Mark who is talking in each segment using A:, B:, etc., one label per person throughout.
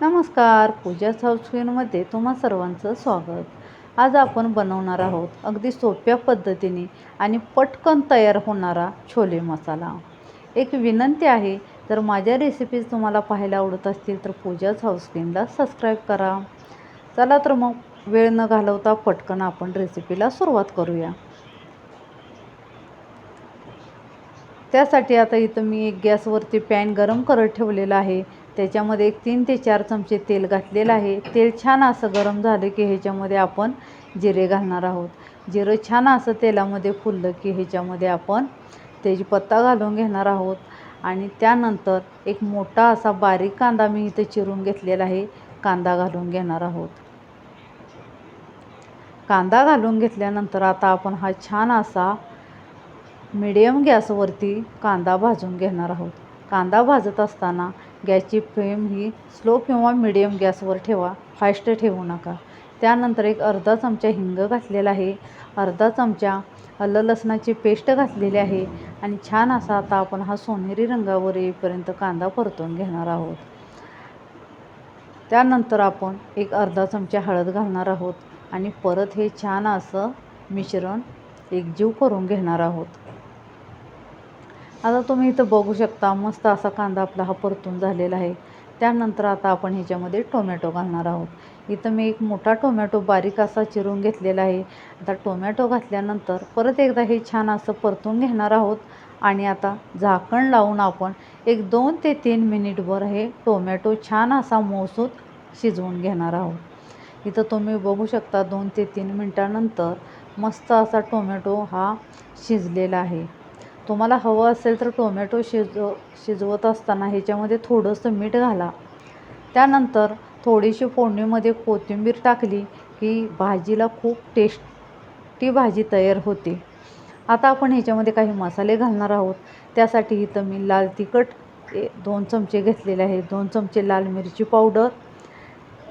A: नमस्कार पूजा साऊथस्क्रीनमध्ये तुम्हा सर्वांचं स्वागत. आज आपण बनवणार आहोत अगदी सोप्या पद्धतीने आणि पटकन तयार होणारा छोले मसाला. एक विनंती आहे जर माझ्या रेसिपीज तुम्हाला पाहायला आवडत असतील तर पूजाच हाऊस्क्रीनला सबस्क्राईब करा. चला तर मग वेळ न घालवता पटकन आपण रेसिपीला सुरुवात करूया. त्यासाठी आता इथं मी एक गॅसवरती पॅन गरम करत ठेवलेला आहे. त्याच्यामध्ये एक तीन ते चार चमचे तेल घातलेलं आहे. तेल छान असं गरम झालं की ह्याच्यामध्ये आपण जिरे घालणार आहोत. जिरं छान असं तेलामध्ये फुललं की ह्याच्यामध्ये आपण तेजपत्ता घालून घेणार आहोत. आणि त्यानंतर एक मोठा असा बारीक कांदा मी इथं चिरून घेतलेला आहे. कांदा घालून घेणार आहोत. कांदा घालून घेतल्यानंतर आता आपण हा छान असा मिडियम गॅसवरती कांदा भाजून घेणार आहोत. कांदा भाजत असताना गॅसची फ्लेम ही स्लो किंवा मिडियम गॅसवर ठेवा फास्ट ठेवू नका. त्यानंतर एक अर्धा चमचा हिंग घातलेला आहे. अर्धा चमचा आलं लसणाची पेस्ट घातलेली आहे आणि छान असा आता आपण हा सोनेरी रंगावर येईपर्यंत कांदा परतून घेणार आहोत. त्यानंतर आपण एक अर्धा चमचा हळद घालणार आहोत आणि परत हे छान असं मिश्रण एकजीव करून घेणार आहोत. आता तुम्ही इथं बघू शकता मस्त असा कांदा आपला हा परतून झालेला आहे. त्यानंतर आता आपण ह्याच्यामध्ये टोमॅटो घालणार आहोत. इथं मी एक मोठा टोमॅटो बारीक असा चिरून घेतलेला आहे. आता टोमॅटो घातल्यानंतर परत एकदा हे छान असं परतून घेणार आहोत आणि आता झाकण लावून आपण एक दोन ते तीन मिनिटभर हे टोमॅटो छान असा मोसूत शिजवून घेणार आहोत. इथं तुम्ही बघू शकता दोन ते तीन मिनटानंतर मस्त असा टोमॅटो हा शिजलेला आहे. तुम्हाला हवं असेल तर टोमॅटो शिजव शिजवत असताना ह्याच्यामध्ये थोडंसं मीठ घाला. त्यानंतर थोडीशी फोडणीमध्ये कोथिंबीर टाकली की भाजीला खूप टेस्टी भाजी तयार होते. आता आपण ह्याच्यामध्ये काही मसाले घालणार आहोत. त्यासाठी इथं मी लाल तिखट दोन चमचे घेतलेले आहे दोन चमचे लाल मिरची पावडर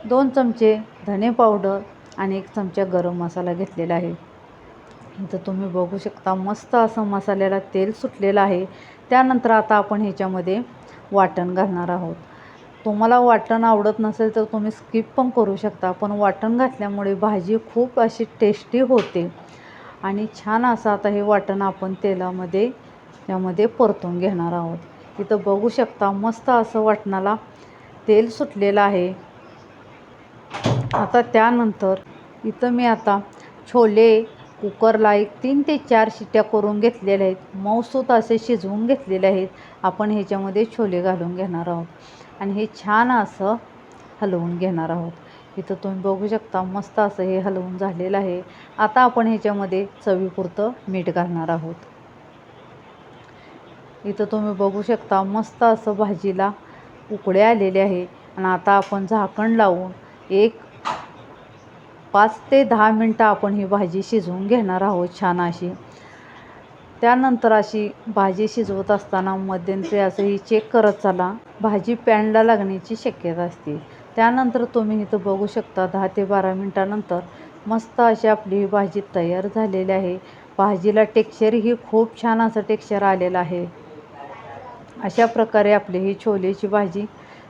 A: दोन चमचे धने पावडर आणि एक चमचा गरम मसाला घेतलेला आहे. इथं तुम्ही बघू शकता मस्त असं मसाल्याला तेल सुटलेलं आहे. त्यानंतर आता आपण ह्याच्यामध्ये वाटण घालणार आहोत. तुम्हाला वाटण आवडत नसेल तर तुम्ही स्किप पण करू शकता पण वाटण घातल्यामुळे भाजी खूप अशी टेस्टी होते. आणि छान असं आता हे वाटण आपण तेलामध्ये त्यामध्ये परतून घेणार आहोत. इथं बघू शकता मस्त असं वाटणाला तेल सुटलेलं आहे. आता त्यानंतर इथं मी आता छोले कुकरला एक तीन ते चार शिट्ट्या करून घेतलेल्या आहेत. मऊसूत असे शिजवून घेतलेले आहेत. आपण ह्याच्यामध्ये छोले घालून घेणार आहोत. आणि हे छान असं हलवून घेणार आहोत. इथं तुम्ही बघू शकता मस्त असं हे हलवून झालेलं आहे. आता आपण ह्याच्यामध्ये चवीपुरतं मीठ घालणार आहोत. इथं तुम्ही बघू शकता मस्त असं भाजीला उकडे आलेले आहे. आणि आता आपण झाकण लावून एक पाच ते दहा मिनटं आपण ही भाजी शिजवून घेणार आहोत छान अशी. त्यानंतर अशी भाजी शिजवत असताना मध्यंतरी असं ही चेक करत चला. भाजी पॅनला लागण्याची शक्यता असते. त्यानंतर तुम्ही इथं बघू शकता दहा ते बारा मिनटानंतर मस्त अशी आपली ही भाजी तयार झालेली आहे. भाजीला टेक्स्चरही खूप छान असं टेक्स्चर आलेलं आहे. अशा प्रकारे आपली ही छोलेची भाजी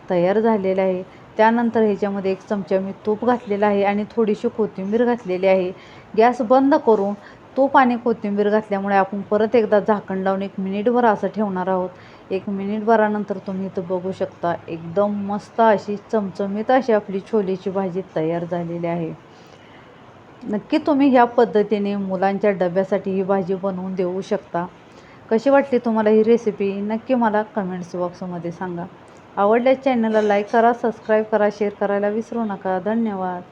A: तयार झालेली आहे. त्यानंतर ह्याच्यामध्ये एक चमचा मी तूप घातलेला आहे आणि थोडीशी कोथिंबीर घातलेली आहे. गॅस बंद करून तूप आणि कोथिंबीर घातल्यामुळे आपण परत एकदा झाकण लावून एक मिनिटभर असं ठेवणार आहोत. एक मिनिटभरानंतर तुम्ही इथं बघू शकता एकदम मस्त अशी चमचमीत अशी आपली छोलेची भाजी तयार झालेली आहे. नक्की तुम्ही ह्या पद्धतीने मुलांच्या डब्यासाठी ही भाजी बनवून देऊ शकता. कशी वाटली तुम्हाला ही रेसिपी नक्की मला कमेंट्स बॉक्समध्ये सांगा. आवडल्यास चॅनलला लाईक करा सबस्क्राईब करा शेअर करायला विसरू नका. धन्यवाद.